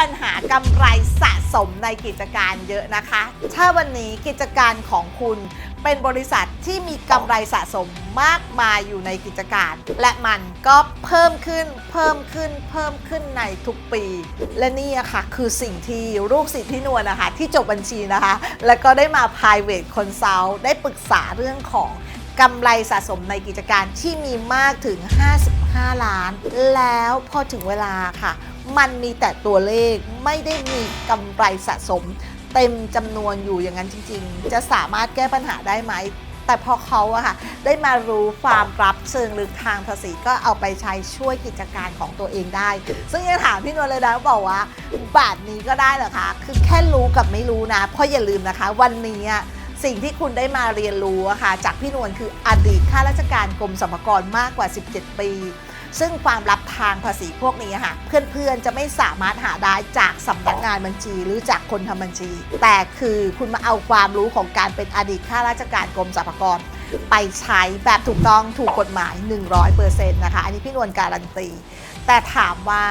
ปัญหากำไรสะสมในกิจการเยอะนะคะ ถ้าวันนี้กิจการของคุณเป็นบริษัทที่มีกำไรสะสมมากมายอยู่ในกิจการ และมันก็เพิ่มขึ้นเพิ่มขึ้นเพิ่มขึ้นในทุกปี และนี่ค่ะคือสิ่งที่ลูกศิษย์พี่นวลนะคะ ที่จบบัญชีนะคะ แล้วก็ได้มา private consult ได้ปรึกษาเรื่องของกำไรสะสมในกิจการที่มีมากถึง 55 ล้าน แล้วพอถึงเวลาค่ะ มันมีแต่ตัวเลขไม่ได้มีกำไรสะสม เต็มจำนวนอยู่อย่างนั้นจริง ๆ จะสามารถแก้ปัญหาได้ไหม แต่พอเขาอะค่ะได้มารู้ความรับเชิงลึกทางภาษีก็เอาไปใช้ช่วยกิจการของตัวเองได้ ซึ่งยังถามพี่นวลเลยนะบอกว่าแบบนี้ก็ได้เหรอคะคือแค่รู้กับไม่รู้นะ เพราะอย่าลืมนะคะ วันนี้สิ่งที่คุณได้มาเรียนรู้อะค่ะจากพี่นวลคืออดีตข้าราชการกรมสรรพากรมากกว่า 17 ปี ซึ่งความลับทางภาษีพวกนี้ค่ะ เพื่อนๆจะไม่สามารถหาได้จากสำนักงานบัญชี หรือจากคนทำบัญชี แต่คือคุณมาเอาความรู้ของการเป็นอดีตข้าราชการกรมสรรพากรไปใช้แบบถูกต้องถูกกฎหมาย 100%นะคะ อันนี้พี่นวลการันตี แต่ถามว่า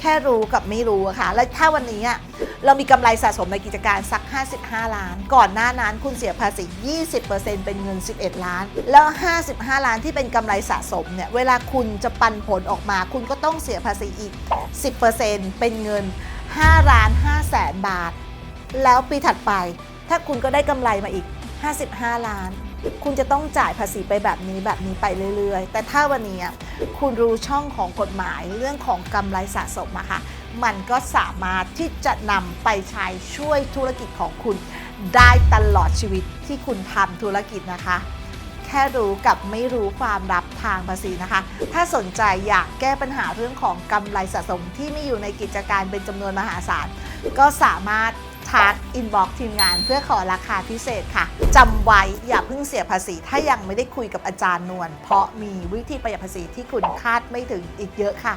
แค่รู้กับไม่รู้อะค่ะ แล้วถ้าวันนี้อะเรามีกำไรสะสมในกิจการสัก 55 ล้าน ก่อนหน้านั้นคุณเสียภาษี 20%เป็นเงิน 11 ล้าน แล้ว 55 ล้านที่เป็นกำไรสะสมเนี่ย เวลาคุณจะปันผลออกมา คุณก็ต้องเสียภาษีอีก 10%เป็นเงิน5ล้าน5แสนบาท แล้วปีถัดไป ถ้าคุณก็ได้กำไรมาอีก 55 ล้าน คุณจะต้องจ่ายภาษีไปแบบนี้แบบนี้ไปเรื่อยๆ แต่ถ้าวันนี้คุณรู้ช่องของกฎหมายเรื่องของกำไรสะสมอะค่ะมันก็สามารถที่จะนำไปใช้ช่วยธุรกิจของคุณ ได้ตลอดชีวิตที่คุณทำธุรกิจนะคะ แค่รู้กับไม่รู้ความลับทางภาษีนะคะ ถ้าสนใจอยากแก้ปัญหาเรื่องของกำไรสะสมที่มีอยู่ในกิจการเป็นจำนวนมหาศาลก็สามารถ ทักอินบ็อกทีมงานเพื่อขอราคาพิเศษค่ะจำไว้อย่าเพิ่งเสียภาษี ถ้ายังไม่ได้คุยกับอาจารย์นวลเพราะมีวิธีประหยัดภาษีที่คุณคาดไม่ถึงอีกเยอะค่ะ